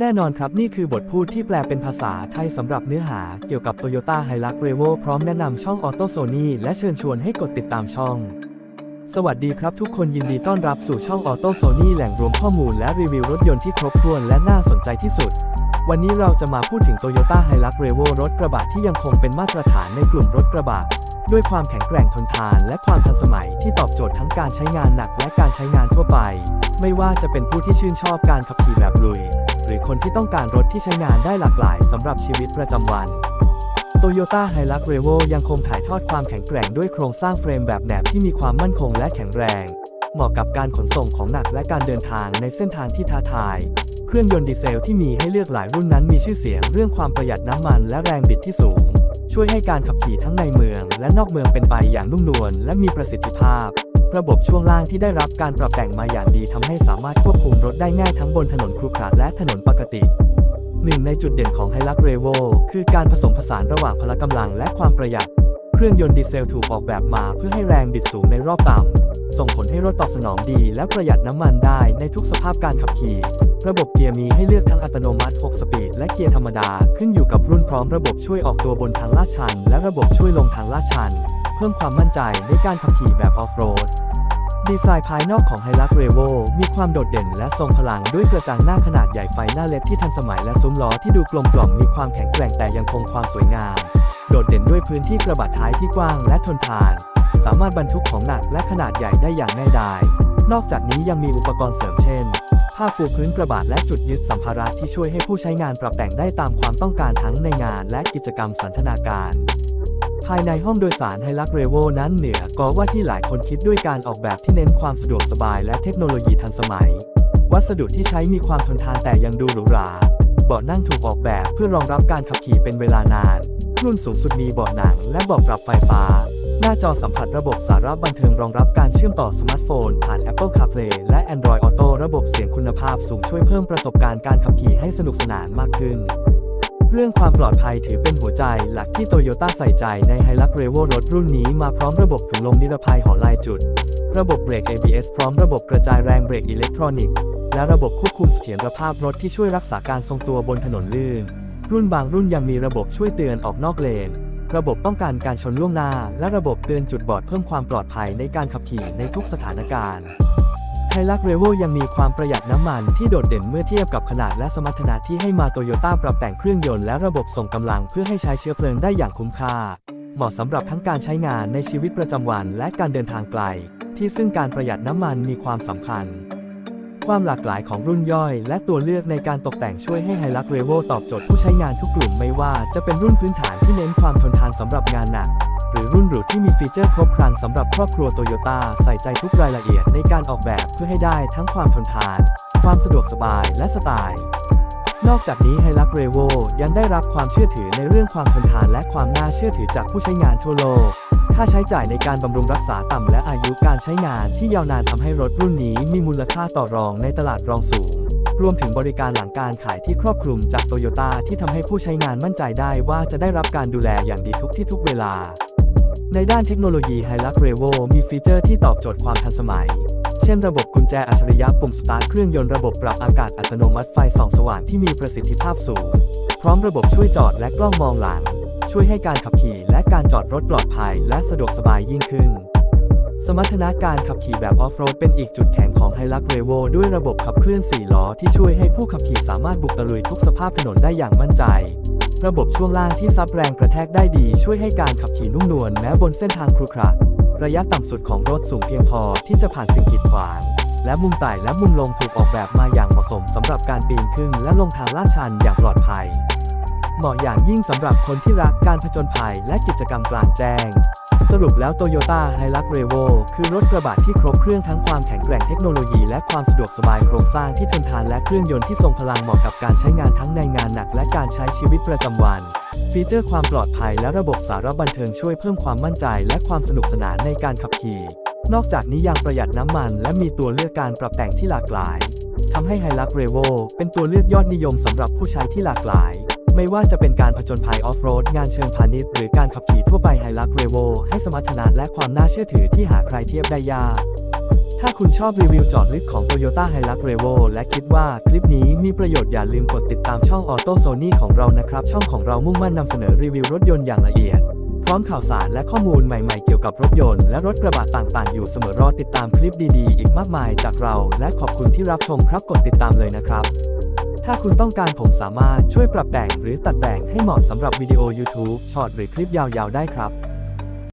แน่นอนครับนี่คือบทพูดที่แปลเป็นภาษาไทยสำหรับเนื้อหาเกี่ยวกับ Toyota Hilux Revo พร้อมแนะนำช่อง Auto Sony และเชิญชวนให้กดติดตามช่อง สวัสดีครับทุกคนยินดีต้อนรับสู่ช่อง Auto Sony แหล่งรวมข้อมูลและรีวิวรถยนต์ที่ครบถ้วนและน่าสนใจที่สุด วันนี้เราจะมาพูดถึง Toyota Hilux Revo รถกระบะที่ยังคงเป็นมาตรฐานในกลุ่มรถกระบะด้วยความแข็งแกร่งทนทานและความทันสมัยที่ตอบโจทย์ทั้งการใช้งานหนักและการใช้งานทั่วไป ไม่ว่าจะเป็นผู้ที่ชื่นชอบการขับขี่แบบลุย หรือคนที่ต้องการรถที่ใช้งานได้หลากหลายสำหรับชีวิตประจำวัน Toyota Hilux Revo ยังคงถ่ายทอดความแข็งแกร่งด้วยโครงสร้างเฟรมแบบแหนบที่มีความมั่นคงและแข็งแรง เหมาะกับการขนส่งของหนักและการเดินทางในเส้นทางที่ท้าทาย เครื่องยนต์ดีเซลที่มีให้เลือกหลายรุ่นนั้นมีชื่อเสียงเรื่องความประหยัดน้ำมันและแรงบิดที่สูง ช่วยให้การขับขี่ทั้งในเมือง และนอกเมืองเป็นไปอย่างนุ่มนวลและมีประสิทธิภาพ ระบบช่วงล่างที่ได้รับการปรับแต่งมาอย่างดีทำให้สามารถควบคุมรถได้ง่ายทั้งบนถนนครุขระและถนนปกติหนึ่งในจุดเด่นของ Hilux Revo คือการผสมผสานระหว่างพละกำลังและความประหยัด เครื่องยนต์ดีเซลถูกออกแบบมาเพื่อให้แรงบิดสูงในรอบต่ำ ส่งผลให้รถตอบสนองดีและประหยัดน้ำมันได้ในทุกสภาพการขับขี่ ระบบเกียร์มีให้เลือกทั้งอัตโนมัติ 6 สปีด และเกียร์ธรรมดา ขึ้นอยู่กับรุ่นพร้อมระบบช่วยออกตัวบนทางลาดชัน และระบบช่วยลงทางลาดชัน เพิ่มความมั่นใจในการขับขี่แบบออฟโรด ดีไซน์ภายนอกของ Hilux Revo มีความโดดเด่นและทรงพลังด้วยกระจังหน้าขนาดใหญ่ไฟหน้าเล็ดที่ทันสมัยและซุ้มล้อที่ดูกลมกล่อมมีความแข็งแกร่งแต่ยังคงความสวยงาม โดดเด่นด้วยพื้นที่กระบะท้ายที่กว้างและทนทาน สามารถบรรทุกของหนักและขนาดใหญ่ได้อย่างง่ายดายนอกจากนี้ยังมีอุปกรณ์เสริมเช่นผ้าปูพื้นกระบะและจุดยึดสัมภาระที่ช่วยให้ผู้ใช้งานปรับแต่งได้ตามความต้องการทั้งในงานและกิจกรรมสันทนาการ ภายในห้องโดยสาร Hilux Revo นั้นเหนือกว่าที่หลายคนคิดด้วยการออกแบบที่เน้นความสะดวกสบายและเทคโนโลยีทันสมัย วัสดุที่ใช้มีความทนทานแต่ยังดูหรูหราเบาะนั่งถูกออกแบบเพื่อรองรับการขับขี่เป็นเวลานาน รุ่นสูงสุดมีเบาะหนังและเบาะปรับไฟฟ้า หน้าจอสัมผัสระบบสาระบันเทิงรองรับการเชื่อมต่อสมาร์ทโฟน ผ่าน Apple CarPlay และ Android Auto ระบบเสียงคุณภาพสูงช่วยเพิ่มประสบการณ์การขับขี่ให้สนุกสนานมากขึ้น รื่องความปลอดภัยถือเป็นหัวใจหลักที่โตโยต้าใส่ใจใน Hilux Revo รถรุ่นนี้มาพร้อมระบบถุงลมนิรภัยหอลายจุด ระบบเบรก ABS พร้อมระบบกระจายแรงเบรกอิเล็กทรอนิกส์และระบบควบคุมเสถียรภาพรถที่ช่วยรักษาการทรงตัวบนถนนลื่น รุ่นบางรุ่นยังมีระบบช่วยเตือนออกนอกเลน ระบบป้องกันการชนล่วงหน้า และระบบเตือนจุดบอดเพิ่มความปลอดภัยในการขับขี่ในทุกสถานการณ์ ไฮลักเรโวยังมีความประหยัดน้ำมันที่โดดเด่นเมื่อเทียบกับขนาดและสมรรถนะที่ให้มาโตโยต้าปรับแต่งเครื่องยนต์และระบบส่งกำลังเพื่อให้ใช้เชื้อเพลิงได้อย่างคุ้มค่า เหมาะสำหรับทั้งการใช้งานในชีวิตประจำวันและการเดินทางไกล ที่ซึ่งการประหยัดน้ำมันมีความสำคัญ ความหลากหลายของรุ่นย่อย และตัวเลือกในการตกแต่งช่วยให้ไฮลักเรโวตอบโจทย์ผู้ใช้งานทุกกลุ่มไม่ว่าจะเป็นรุ่นพื้นฐานที่เน้นความทนทานสำหรับงานหนัก รือรุ่นหรูที่มีฟีเจอร์ครบครันสำหรับครอบครัวโตโยต้าใส่ใจทุกรายละเอียดในการออกแบบเพื่อให้ได้ทั้งความทนทาน ความสะดวกสบายและสไตล์นอกจากนี้ไฮลักเรโวยังได้รับความเชื่อถือในเรื่องความทนทานและความน่าเชื่อถือจากผู้ใช้งานทั่วโลก ค่าใช้จ่ายในการบำรุงรักษาต่ำและอายุการใช้งานที่ยาวนานทำให้รถรุ่นนี้มีมูลค่าต่อรองในตลาดรองสูง รวมถึงบริการหลังการขายที่ครอบคลุมจากโตโยต้าที่ทำให้ผู้ใช้งานมั่นใจได้ว่าจะได้รับการดูแลอย่างดีทุกที่ทุกเวลา ในด้านเทคโนโลยี Hilux Revo มีฟีเจอร์ที่ตอบโจทย์ความทันสมัย เช่นระบบกุญแจอัจฉริยะปุ่มสตาร์ทเครื่องยนต์ระบบปรับอากาศอัตโนมัติไฟส่องสว่างที่มีประสิทธิภาพสูง พร้อมระบบช่วยจอดและกล้องมองหลัง ช่วยให้การขับขี่และการจอดรถปลอดภัยและสะดวกสบายยิ่งขึ้น สมรรถนะการขับขี่แบบออฟโรดเป็นอีกจุดแข็งของ Hilux Revo ด้วยระบบขับเคลื่อน4ล้อที่ช่วยให้ผู้ขับขี่สามารถบุกตะลุยทุกสภาพถนนได้อย่างมั่นใจ ระบบช่วงล่างที่ซับแรงกระแทกได้ดีช่วยให้การขับขี่นุ่มนวลแม้บนเส้นทางครุขระระยะต่ำสุดของรถสูงเพียงพอที่จะผ่านสิ่งกีดขวาง และมุมไต่และมุมลงถูกออกแบบมาอย่างเหมาะสมสำหรับการปีนขึ้นและลงทางลาดชันอย่างปลอดภัย เหมาะอย่างยิ่งสำหรับคนที่รักการผจญภัยและกิจกรรมกลางแจ้ง สรุปแล้ว Toyota Hilux Revo คือรถกระบะที่ครบเครื่องทั้งความแข็งแกร่งเทคโนโลยีและความสะดวกสบายโครงสร้างที่ทนทานและเครื่องยนต์ที่ทรงพลังเหมาะกับการใช้งานทั้งในงานหนักและการใช้ชีวิตประจำวัน ฟีเจอร์ความปลอดภัยและระบบสารบันเทิงช่วยเพิ่มความมั่นใจและความสนุกสนานในการขับขี่ นอกจากนี้ยังประหยัดน้ำมันและมีตัวเลือกการปรับแต่งที่หลากหลายทำให้ Hilux Revo เป็นตัวเลือกยอดนิยมสำหรับผู้ใช้ที่หลากหลาย ไม่ว่าจะเป็นการผจญภัยออฟโรดงานเชิงพาณิชย์หรือการขับขี่ทั่วไป Hilux Revo ให้สมรรถนะและความน่าเชื่อถือที่หาใครเทียบได้ยาก ถ้าคุณชอบรีวิวจอดลึกของ Toyota Hilux Revo และคิดว่าคลิปนี้มีประโยชน์อย่าลืมกดติดตามช่อง Auto Sony ของเรานะครับ ช่องของเรามุ่งมั่นนำเสนอรีวิวรถยนต์อย่างละเอียดพร้อมข่าวสารและข้อมูลใหม่ๆเกี่ยวกับรถยนต์และรถกระบะต่างๆ อยู่เสมอรอติดตามคลิปดีๆ อีกมากมายจากเรา และขอบคุณที่รับชมครับกดติดตามเลยนะครับ ถ้าคุณต้องการผมสามารถช่วยปรับแต่งหรือตัดแต่งให้เหมาะสำหรับวิดีโอ YouTube ช็อตหรือคลิปยาวๆ ได้ครับ